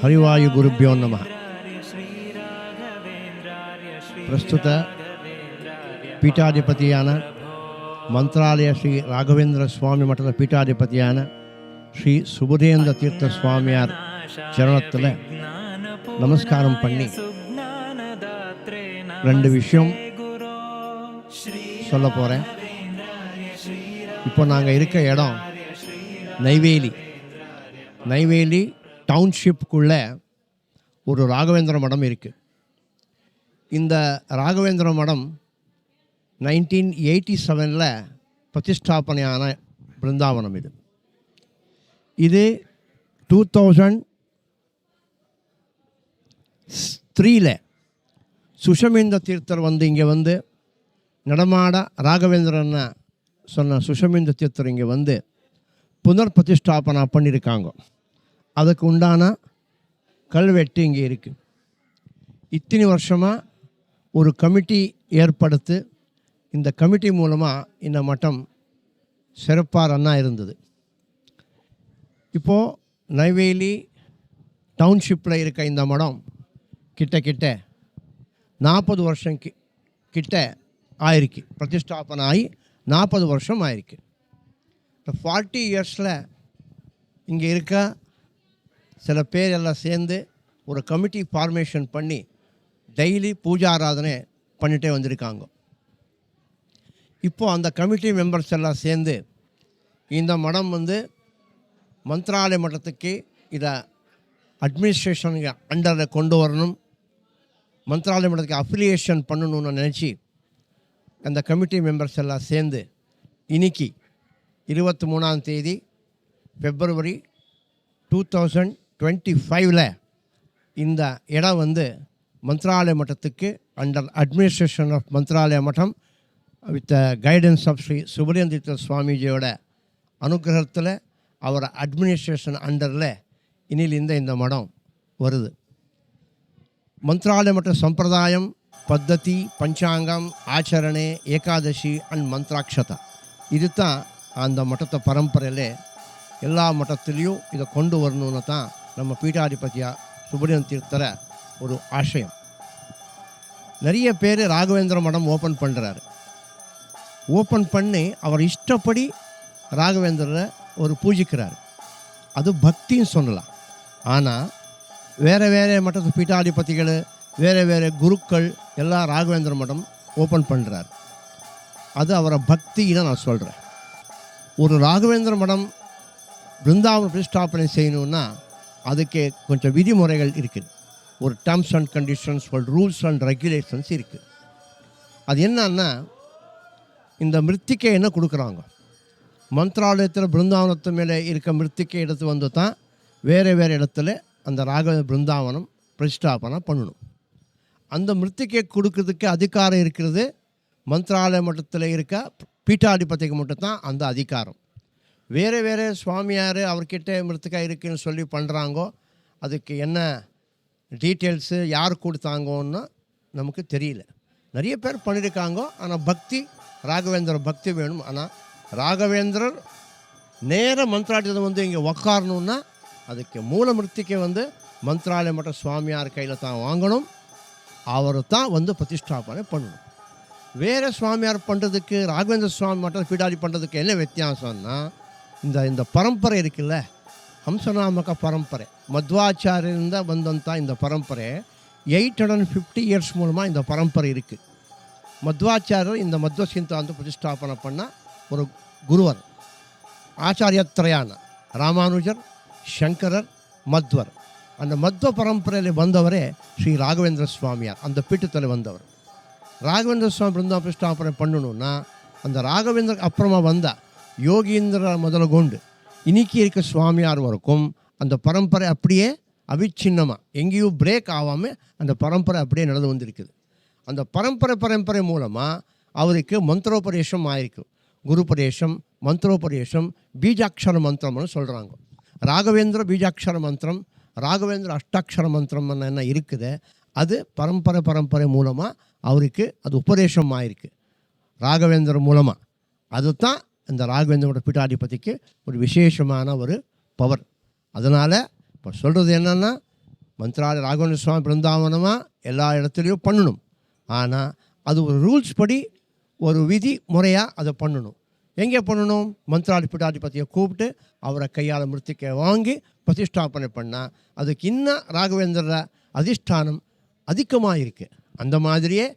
హరివాయు గురుభ్యో నమ ప్రస్తుత ಪೀಠಾಧಿಪತಿಯಾನ ಮಂತ್ರಾಲಯ ಶ್ರೀ ರಾಘವೇಂದ್ರ ಸ್ವಾಮಿ ಮಠದ ಪೀಠಾಧಿಪತಿಯಾನ ஸ்ரீ சுபதேந்திர தீர்த்த சுவாமியார் சரணத்தில் நமஸ்காரம் பண்ணி ரெண்டு விஷயம் சொல்ல போகிறேன் இப்போ நாங்கள் இருக்க இடம் நெய்வேலி நெய்வேலி டவுன்ஷிப்புக்குள்ளே ஒரு ராகவேந்திர மடம் இருக்குது இந்த ராகவேந்திர மடம் நைன்டீன் எயிட்டி செவனில் பிரதிஷ்டாபனையான பிருந்தாவனம் இது. இது டூ தௌசண்ட் த்ரீல சுஷமேந்திர தீர்த்தர் வந்து இங்கே வந்து நடமாட ராகவேந்திரன்னு சொன்ன சுஷமேந்திர தீர்த்தர் இங்கே வந்து புனர் பிரதிஷ்டாபனா பண்ணியிருக்காங்க. அதுக்கு உண்டான கல்வெட்டு இங்கே இருக்குது இத்தனை வருஷமாக ஒரு கமிட்டி ஏற்படுத்து இந்த கமிட்டி மூலமாக இந்த மட்டம் சிறப்பாக ரன்னாக இருந்தது. இப்போது நெய்வேலி டவுன்ஷிப்பில் இருக்க இந்த மடம் கிட்ட கிட்ட நாற்பது வருஷம் கி கிட்ட ஆயிருக்கு. பிரதிஷ்டாபனம் ஆகி நாற்பது வருஷம் ஆயிருக்கு. இந்த ஃபார்ட்டி இயர்ஸில் இங்கே இருக்க சில பேர் எல்லாம் சேர்ந்து ஒரு கமிட்டி ஃபார்மேஷன் பண்ணி டெய்லி பூஜா ஆராதனை பண்ணிகிட்டே வந்திருக்காங்க. இப்போது அந்த கமிட்டி மெம்பர்ஸ் எல்லாம் சேர்ந்து இந்த மடம் வந்து மந்திராலய மட்டத்துக்கு இதை அட்மினிஸ்ட்ரேஷன் அண்டரில் கொண்டு வரணும். மந்திராலய மட்டத்துக்கு அஃபிலியேஷன் பண்ணணும்னு நினச்சி அந்த கமிட்டி மெம்பர்ஸ் எல்லாம் சேர்ந்து இன்னைக்கு இருபத்தி மூணாம் தேதி பிப்ரவரி டூ தௌசண்ட் டுவெண்ட்டி ஃபைவ்ல இந்த இடம் வந்து மந்த்ராலய மட்டத்துக்கு அண்டர் அட்மினிஸ்ட்ரேஷன் ஆஃப் மந்த்ராலய மட்டம் with guidance of Shri Subarendra சுவாமிஜியோட அனுகிரகத்தில் அவர் அட்மினிஸ்ட்ரேஷன் அண்டரில் இனிலிருந்த இந்த மடம் வருது. மந்த்ராலய மட்ட சம்பிரதாயம் பத்ததி பஞ்சாங்கம் ஆச்சரணை ஏகாதசி அண்ட் மந்த்ராட்சதா. இது தான் அந்த மட்டத்தை பரம்பரையில் எல்லா மட்டத்துலேயும் இதை கொண்டு வரணும்னு தான் நம்ம பீட்டாதிபதியா சுப்பிரமணியன் தீர்த்தர ஒரு ஆசயம் நிறைய பேர் ராகவேந்திர மடம் ஓப்பன் பண்ணுறாரு ஓப்பன் பண்ணி அவர் இஷ்டப்படி ராகவேந்திரரை ஒரு பூஜிக்கிறார். அது பக்தின்னு சொல்லலாம். ஆனால் வேறு வேறு மட்டத்து பீட்டாதிபதிகள் வேறு வேறு குருக்கள் எல்லாம் ராகவேந்திர மடம் ஓப்பன் பண்ணுறார் அது அவரை பக்தின்னு நான் சொல்கிறேன் ஒரு ராகவேந்திர மடம் பிருந்தாவன பிரதிஷ்டாபனை செய்யணுன்னா அதுக்கு கொஞ்சம் விதிமுறைகள் இருக்குது ஒரு டேர்ம்ஸ் அண்ட் கண்டிஷன்ஸ் ஒரு ரூல்ஸ் அண்ட் ரெகுலேஷன்ஸ் இருக்குது அது என்னன்னா இந்த மிருத்திக்கை என்ன கொடுக்குறாங்க? மந்திராலயத்தில் பிருந்தாவனத்து மேலே இருக்க மிருத்திக்கை எடுத்து வந்து தான் வேறு வேறு இடத்துல அந்த ராக பிருந்தாவனம் பிரதிஷ்டாபனை பண்ணணும். அந்த மிருத்திகை கொடுக்கறதுக்கு அதிகாரம் இருக்கிறது மந்திராலய மட்டத்தில் இருக்க பீட்டாதிபதிக்கு மட்டும்தான் அந்த அதிகாரம். வேறு வேறு சுவாமியார் அவர்கிட்ட மிருத்துக்கா இருக்குன்னு சொல்லி பண்ணுறாங்கோ அதுக்கு என்ன டீட்டெயில்ஸு யார் கொடுத்தாங்கன்னு நமக்கு தெரியல. நிறைய பேர் பண்ணியிருக்காங்க ஆனால் பக்தி ராகவேந்திர பக்தி வேணும். ஆனால் ராகவேந்திரர் நேர மந்திராலயத்தை வந்து இங்கே உக்காரணுன்னா அதுக்கு மூல மிருத்திக்கை வந்து மந்திராலயம் மட்டும் சுவாமியார் கையில் தான் வாங்கணும். அவர் தான் வந்து பிரதிஷ்டாபனை பண்ணணும். வேறு சுவாமியார் பண்ணுறதுக்கு ராகவேந்திர சுவாமி மட்டும் பீடாதி பண்ணுறதுக்கு என்ன வித்தியாசம்னா இந்த இந்த பரம்பரை இருக்குல்ல ಹಂಸನಾಮಕ ಪರಂಪರೆ ಮಧ್ವಾಚಾರ್ಯರಿಂದ ಬಂದಂಥ இந்த பரம்பரை எயிட் ஹண்ட்ரட் ஃபிஃப்டி இயர்ஸ் மூலமாக இந்த பரம்பரை இருக்குது மத்வாச்சாரியர் இந்த மத்வ சிந்தாந்த பிரதிஷ்டாபனை பண்ண ஒரு குருவர் ஆச்சாரியத்ரயான ராமானுஜர் சங்கரர் மத்வர் அந்த மத்வ பரம்பரையில் வந்தவரே ஸ்ரீ ராகவேந்திர சுவாமியார் அந்த பீட்டத்தில் வந்தவர் ராகவேந்திர சுவாமி பிருந்தா பிரதிஷ்டாபனை பண்ணணும்னா அந்த ராகவேந்திர அப்புறமா வந்த யோகீந்திர முதலகொண்டு இன்னைக்கு இருக்க சுவாமியார் வரைக்கும் அந்த பரம்பரை அப்படியே அவிச்சின்னமாக எங்கேயும் பிரேக் ஆகாமல் அந்த பரம்பரை அப்படியே நடந்து வந்திருக்குது. அந்த பரம்பரை பரம்பரை மூலமாக அவருக்கு மந்திரோபதேசம் ஆயிருக்கு. குருபதேசம் மந்திரோபதேசம் பீஜாட்சர மந்திரம்னு சொல்கிறாங்க ராகவேந்திர பீஜாட்சர மந்திரம் ராகவேந்திர அஷ்டாட்சர மந்திரம் என்ன இருக்குது? அது பரம்பரை பரம்பரை மூலமாக அவருக்கு அது உபதேசம் ஆயிருக்கு. ராகவேந்திர மூலமாக அதுதான் இந்த ராகவேந்திரோட பீட்டாதிபதிக்கு ஒரு விசேஷமான ஒரு பவர் அதனால் இப்போ சொல்கிறது என்னென்னா மந்திராலய ராகவேந்திர சுவாமி பிருந்தாவனமாக எல்லா இடத்துலையும் பண்ணணும். ஆனால் அது ஒரு ரூல்ஸ் படி ஒரு விதி முறையாக அதை பண்ணணும். எங்கே பண்ணணும்? மந்திராலி பீட்டாதிபதியை கூப்பிட்டு அவரை கையால் மிருத்திக்கை வாங்கி பிரதிஷ்டாபனை பண்ணால் அதுக்கு இன்னும் ராகவேந்திர அதிஷ்டானம் அதிகமாக இருக்குது அந்த மாதிரியே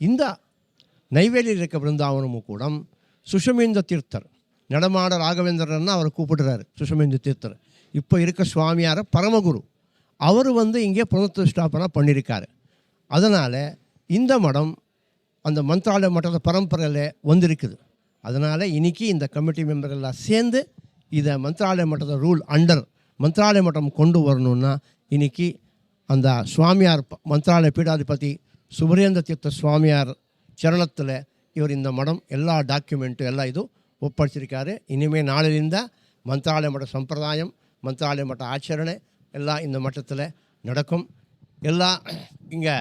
இந்த நெய்வேலியில் இருக்க பிருந்தாவனமும் கூட சுஷமேந்த தீர்த்தர் நடமாட ராகவேந்திரன்னா அவரை கூப்பிடுறாரு சுஷமேந்த தீர்த்தர் இப்போ இருக்க சுவாமியார பரமகுரு அவர் வந்து இங்கே புனர்திஷ்டாபனா பண்ணியிருக்காரு. அதனால் இந்த மடம் அந்த மந்த்ராலய மட்டத்தை பரம்பரையில் வந்திருக்குது. அதனால் இன்றைக்கி இந்த கமிட்டி மெம்பர்கள்லாம் சேர்ந்து இதை மந்த்ராலய மட்டத்தை ரூல் அண்டர் மந்த்ராலய மட்டம் கொண்டு வரணும்னா இன்றைக்கி அந்த சுவாமியார் மந்திராலய மந்த்ராலய பீடாதிபதி சுபரேந்திர தீர்த்த சுவாமியார் சரணத்தில் இவர் இந்த மடம் எல்லா டாக்குமெண்ட்டு எல்லா இதுவும் ஒப்படைச்சிருக்காரு. இனிமேல் நாளிலிருந்த மந்திராலய மட்ட சம்பிரதாயம் மந்திராலய மட்ட ஆச்சரணை எல்லாம் இந்த மட்டத்தில் நடக்கும். எல்லாம் இங்கே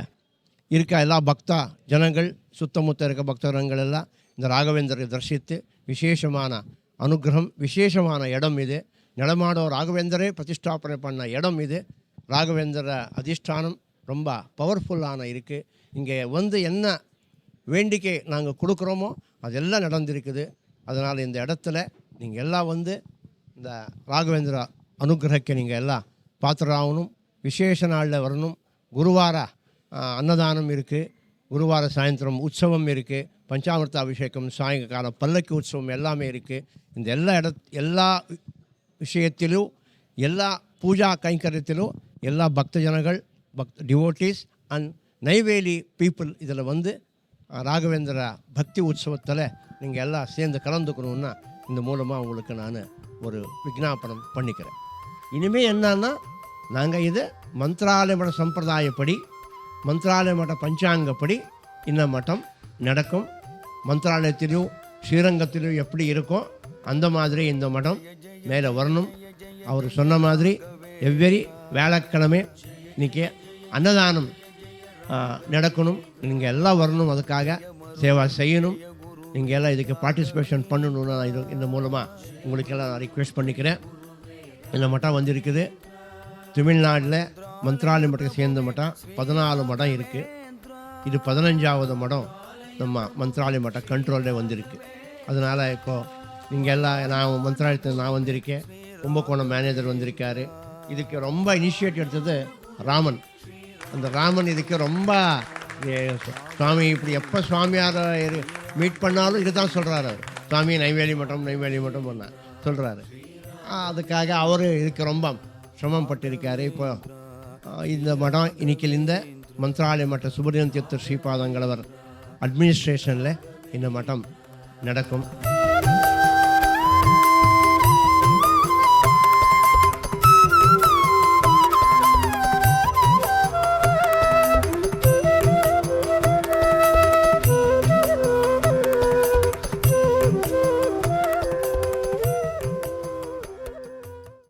இருக்க எல்லா பக்தா ஜனங்கள் சுத்தமுத்த இருக்க பக்தர்கள் எல்லாம் இந்த ராகவேந்தரை தரிசித்து விசேஷமான அனுகிரகம் விசேஷமான இடம் இது. நடமாடோ ராகவேந்தரே பிரதிஷ்டாபனை பண்ண இடம் இது. ராகவேந்திர அதிஷ்டானம் ரொம்ப பவர்ஃபுல்லான இருக்குது இங்கே வந்து என்ன வேண்டிக்கை நாங்கள் கொடுக்குறோமோ அதெல்லாம் நடந்திருக்குது. அதனால் இந்த இடத்துல நீங்கள் எல்லாம் வந்து இந்த ராகவேந்திரா அனுகிரகத்தை நீங்கள் எல்லாம் பாத்திராகணும் விசேஷ நாளில் வரணும். குருவார அன்னதானம் இருக்குது குருவார சாயந்தரம் உற்சவம் இருக்குது பஞ்சாமிர்த அபிஷேகம் சாயங்காலம் பல்லக்கு உற்சவம் எல்லாமே இருக்குது இந்த எல்லா இட எல்லா விஷயத்திலும் எல்லா பூஜா கைங்கரியத்திலும் எல்லா பக்த ஜனங்கள் பக்த டிவோட்டீஸ் அண்ட் நைவேலி பீப்புள் இதில் வந்து ராகவேந்திர பக்தி உற்சவத்தில் நீங்கள் எல்லாம் சேர்ந்து கலந்துக்கணுன்னா இந்த மூலமாக உங்களுக்கு நான் ஒரு விஜாபனம் பண்ணிக்கிறேன். இனிமேல் என்னன்னா நாங்கள் இது மந்திராலய மட சம்பிரதாயப்படி மந்திராலய மட பஞ்சாங்கப்படி இந்த மட்டம் நடக்கும். மந்திராலயத்திலையும் ஸ்ரீரங்கத்திலையும் எப்படி இருக்கோ அந்த மாதிரி இந்த மடம் மேலே வரணும். அவர் சொன்ன மாதிரி எவ்வரி வேலைக்கிழமை இன்னைக்கு அன்னதானம் நடக்கணும். நீங்கள் எல்லாம் வரணும் அதுக்காக. சேவா செய்யணும். நீங்கள் எல்லாம் இதுக்கு பார்ட்டிசிபேஷன் பண்ணணும்னு நான் இது இந்த மூலமாக உங்களுக்கெல்லாம் நான் ரிக்வெஸ்ட் பண்ணிக்கிறேன். இந்த மட்டம் வந்திருக்குது. தமிழ்நாட்டில் மந்த்ராலயம் மட்டம் சேர்ந்த மட்டம் பதினாலு மடம் இருக்குது இது பதினஞ்சாவது மடம் நம்ம மந்த்ராலய மட்டம் கண்ட்ரோலில் வந்திருக்கு. அதனால் இப்போது நீங்கள் எல்லாம் நான் மந்த்ராலயத்தில் நான் வந்திருக்கேன். கும்பகோணம் மேனேஜர் வந்திருக்காரு. இதுக்கு ரொம்ப இனிஷியேட்டிவ் எடுத்தது ராமன். அந்த ராமன் இதுக்கு ரொம்ப சுவாமி இப்படி எப்போ சுவாமியார் மீட் பண்ணாலும் இதுதான் சொல்கிறாரு அவர் சுவாமி நைவேலி மட்டம் நைவேலி மட்டம் பண்ண சொல்கிறாரு அதுக்காக அவர் இதுக்கு ரொம்ப சிரமம் பட்டிருக்காரு. இப்போ இந்த மடம் இன்னைக்கிலிருந்த மந்திராலய மட்ட சுப்பிரமணிய தீர்த்த ஸ்ரீபாதங்களவர் அட்மினிஸ்ட்ரேஷனில் இந்த மட்டம் நடக்கும்.